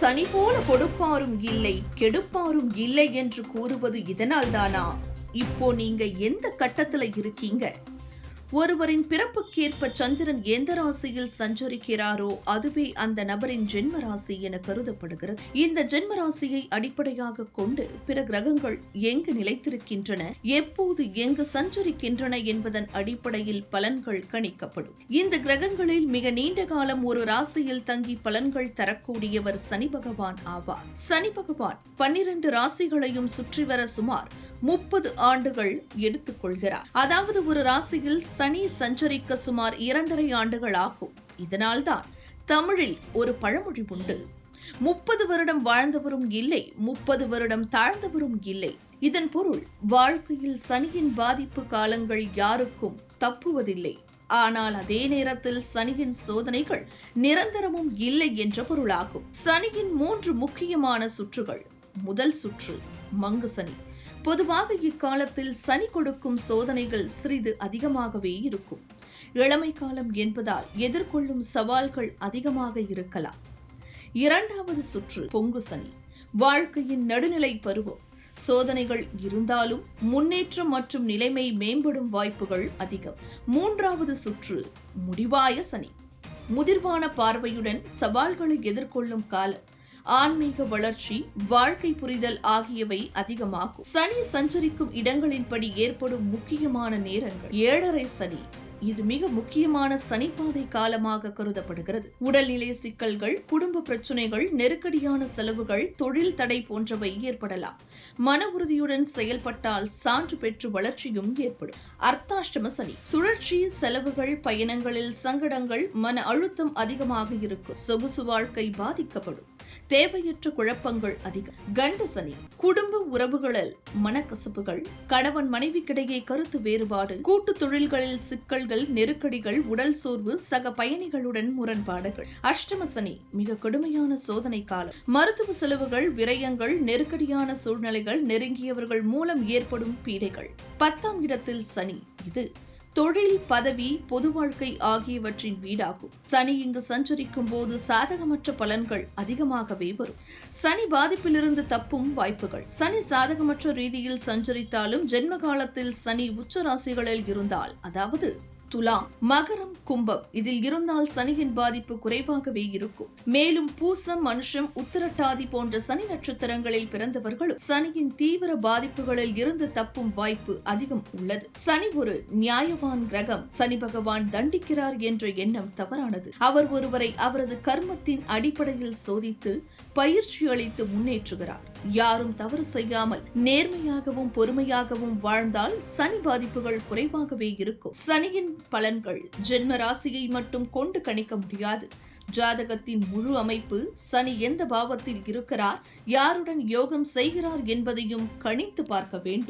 சனி போல கொடுப்பாரும் இல்லை கெடுப்பாரும் இல்லை என்று கூறுவது இதனால் தானா இப்போ நீங்க எந்த கட்டத்துல இருக்கீங்க? ஒருவரின் பிறப்புக்கேற்ப சந்திரன் எந்த ராசியில் சஞ்சரிக்கிறாரோ அதுவே அந்த நபரின் ஜென்ம ராசி என கருதப்படுகிறது. இந்த ஜென்ம ராசியை அடிப்படையாக கொண்டு பிற கிரகங்கள் எங்கு நிலைத்திருக்கின்றன எப்போது எங்கு சஞ்சரிக்கின்றன என்பதன் அடிப்படையில் பலன்கள் கணிக்கப்படும். இந்த கிரகங்களில் மிக நீண்ட காலம் ஒரு ராசியில் தங்கி பலன்கள் தரக்கூடியவர் சனி பகவான் ஆவார். சனி பகவான் பன்னிரண்டு ராசிகளையும் சுற்றி வர சுமார் முப்பது ஆண்டுகள் எடுத்துக்கொள்கிறார். அதாவது ஒரு ராசியில் சனி சஞ்சரிக்க சுமார் இரண்டரை ஆண்டுகள் ஆகும் இதனால்தான் தமிழில் ஒரு பழமொழி உண்டு. முப்பது வருடம் வாழ்ந்தவரும் இல்லை முப்பது வருடம் தாழ்ந்தவரும் இல்லை. இதன் பொருள் வாழ்க்கையில் சனியின் பாதிப்பு காலங்கள் யாருக்கும் தப்புவதில்லை. ஆனால் அதே நேரத்தில் சனியின் சோதனைகள் நிரந்தரமும் இல்லை என்ற பொருளாகும். சனியின் மூன்று முக்கியமான சுற்றுகள். முதல் சுற்று மங்கு சனி. பொதுவாக இக்காலத்தில் சனி கொடுக்கும் சோதனைகள் சிறிது அதிகமாகவே இருக்கும். இளமை காலம் என்பதால் எதிர்கொள்ளும் சவால்கள் அதிகமாக இருக்கலாம். இரண்டாவது சுற்று பொங்கு சனி. வாழ்க்கையின் நடுநிலை பருவம். சோதனைகள் இருந்தாலும் முன்னேற்றம் மற்றும் நிலைமை மேம்படும் வாய்ப்புகள் அதிகம். மூன்றாவது சுற்று முடிவாய சனி. முதிர்வான பார்வையுடன் சவால்களை எதிர்கொள்ளும் காலம். ஆன்மீக வளர்ச்சி வாழ்க்கை புரிதல் ஆகியவை அதிகமாகும். சனி சஞ்சரிக்கும் இடங்களின்படி ஏற்படும் முக்கியமான நேரங்கள். ஏழரை சனி. இது மிக முக்கியமான சனிப்பாதை காலமாக கருதப்படுகிறது. உடல்நிலை சிக்கல்கள் குடும்ப பிரச்சனைகள் நெருக்கடியான செலவுகள் தொழில் தடை போன்றவை ஏற்படலாம். மன உறுதியுடன் செயல்பட்டால் சான்று பெற்று வளர்ச்சியும் ஏற்படும். அர்த்தாஷ்டம சனி. சுழற்சி செலவுகள் பயணங்களில் சங்கடங்கள் மன அழுத்தம் அதிகமாக இருக்கும். சொகுசு வாழ்க்கை பாதிக்கப்படும். தேவையற்ற குழப்பங்கள் அதிகம். கண்ட சனி குடும்ப உறவுகளில் மனக்கசப்புகள் கணவன் மனைவிக்கிடையே கருத்து வேறுபாடு கூட்டு தொழில்களில் சிக்கல்கள் நெருக்கடிகள் உடல் சோர்வு சக பயணிகளுடன் முரண்பாடுகள். அஷ்டம சனி மிக கடுமையான சோதனை காலம். மருத்துவ செலவுகள் விரயங்கள் நெருக்கடியான சூழ்நிலைகள் நெருங்கியவர்கள் மூலம் ஏற்படும் பீடைகள். பத்தாம் இடத்தில் சனி இது தொழில் பதவி பொது வாழ்க்கை ஆகியவற்றின் வீடாகும். சனி இங்கு சஞ்சரிக்கும் போது சாதகமற்ற பலன்கள் அதிகமாகவே வரும். சனி பாதிப்பிலிருந்து தப்பும் வாய்ப்புகள். சனி சாதகமற்ற ரீதியில் சஞ்சரித்தாலும் ஜென்ம காலத்தில் சனி உச்ச ராசிகளில் இருந்தால் அதாவது துலாம் மகரம் கும்பம். இதில் இருந்தால் சனியின் பாதிப்பு குறைவாகவே இருக்கும். மேலும் பூசம் மனுஷம் உத்திரட்டாதி போன்ற சனி நட்சத்திரங்களில் பிறந்தவர்களும் சனியின் தீவிர பாதிப்புகளில் இருந்து தப்பும் வாய்ப்பு அதிகம் உள்ளது. சனி ஒரு நியாயவான் கிரகம். சனி பகவான் தண்டிக்கிறார் என்ற எண்ணம் தவறானது. அவர் ஒருவரை அவரது கர்மத்தின் அடிப்படையில் சோதித்து பயிற்சி அளித்து முன்னேற்றுகிறார். யாரும் தவறு செய்யாமல் நேர்மையாகவும் பொறுமையாகவும் வாழ்ந்தால் சனி பாதிப்புகள் குறைவாகவே இருக்கும். சனியின் பலன்கள் ஜென்ம ராசியை மட்டும் கொண்டு கணிக்க முடியாது. ஜாதகத்தின் முழு அமைப்பு சனி எந்த பாவத்தில் இருக்கிறார் யாருடன் யோகம் செய்கிறார் என்பதையும் கணித்து பார்க்க வேண்டும்.